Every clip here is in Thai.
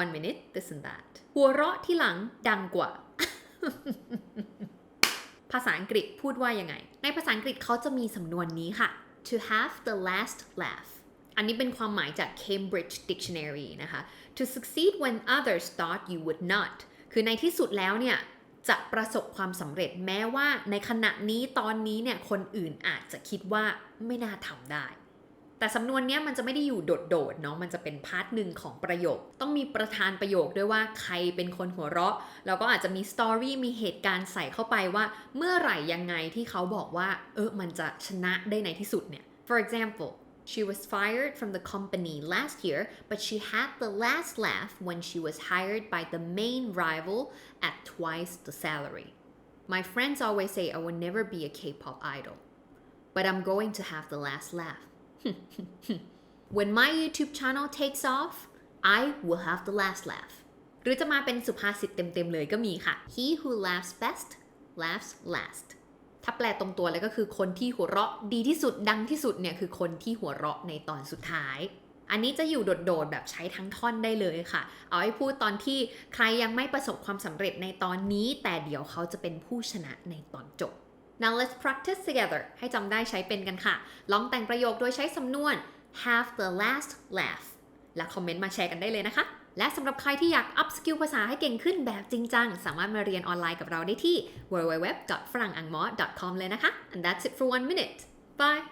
one minute this and that หัวเราะที่หลังดังกว่า ภาษาอังกฤษพูดว่ายังไง ในภาษาอังกฤษเขาจะมีสำนวนนี้ค่ะ to have the last laugh อันนี้เป็นความหมายจาก Cambridge Dictionary นะคะ to succeed when others thought you would not คือในที่สุดแล้วเนี่ยจะประสบความสำเร็จแม้ว่าในขณะนี้ตอนนี้เนี่ยคนอื่นอาจจะคิดว่าไม่น่าทำได้ แต่สำนวนเนี้ยมันจะไม่ได้อยู่โดดๆเนาะมันจะเป็นพาร์ทหนึ่งของประโยค ต้องมีประธานประโยคด้วยว่าใครเป็นคนหัวเราะแล้วก็อาจจะมีสตอรี่มีเหตุการณ์ใส่เข้าไปว่า เมื่อไหร่ยังไงที่เขาบอกว่า เออมันจะชนะได้ในที่สุดเนี่ย for example she was fired from the company last year but she had the last laugh when she was hired by the main rival at twice the salary my friends always say I will never be a K-pop idol but I'm going to have the last laugh when my YouTube channel takes off I will have the last laugh หรือจะมาเป็นสุภาษิตเต็มๆเลยก็มีค่ะ he who laughs best laughs last ถ้าแปลตรงตัวเลยก็คือคนที่หัวเราะดีที่สุดดังที่สุดเนี่ยคือคนที่หัวเราะในตอนสุดท้าย อันนี้จะอยู่โดดๆแบบใช้ทั้งท่อนได้เลยค่ะ เอาให้พูดตอนที่ใครยังไม่ประสบความสำเร็จในตอนนี้ แต่เดี๋ยวเขาจะเป็นผู้ชนะในตอนจบ Now let's practice together ให้จำได้ใช้เป็นกันค่ะ ลองแต่งประโยคโดยใช้สำนวน have the last laugh และคอมเมนต์มาแชร์กันได้เลยนะคะ และสำหรับใครที่อยาก up skill ภาษาให้เก่งขึ้นแบบจริงจัง สามารถมาเรียนออนไลน์กับเราได้ที่ www.frangangmo.com เลยนะคะ and that's it for one minute bye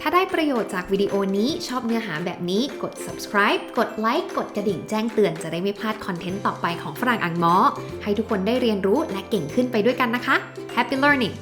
ถ้าได้ประโยชน์จากวิดีโอนี้ชอบเนื้อหาแบบนี้กด subscribe กดไลค์กดกระดิ่งแจ้งเตือนจะได้ไม่พลาดคอนเทนต์ต่อไปของฝรั่งอังมอให้ทุกคนได้เรียนรู้และเก่งขึ้นไปด้วยกันนะคะ Happy learning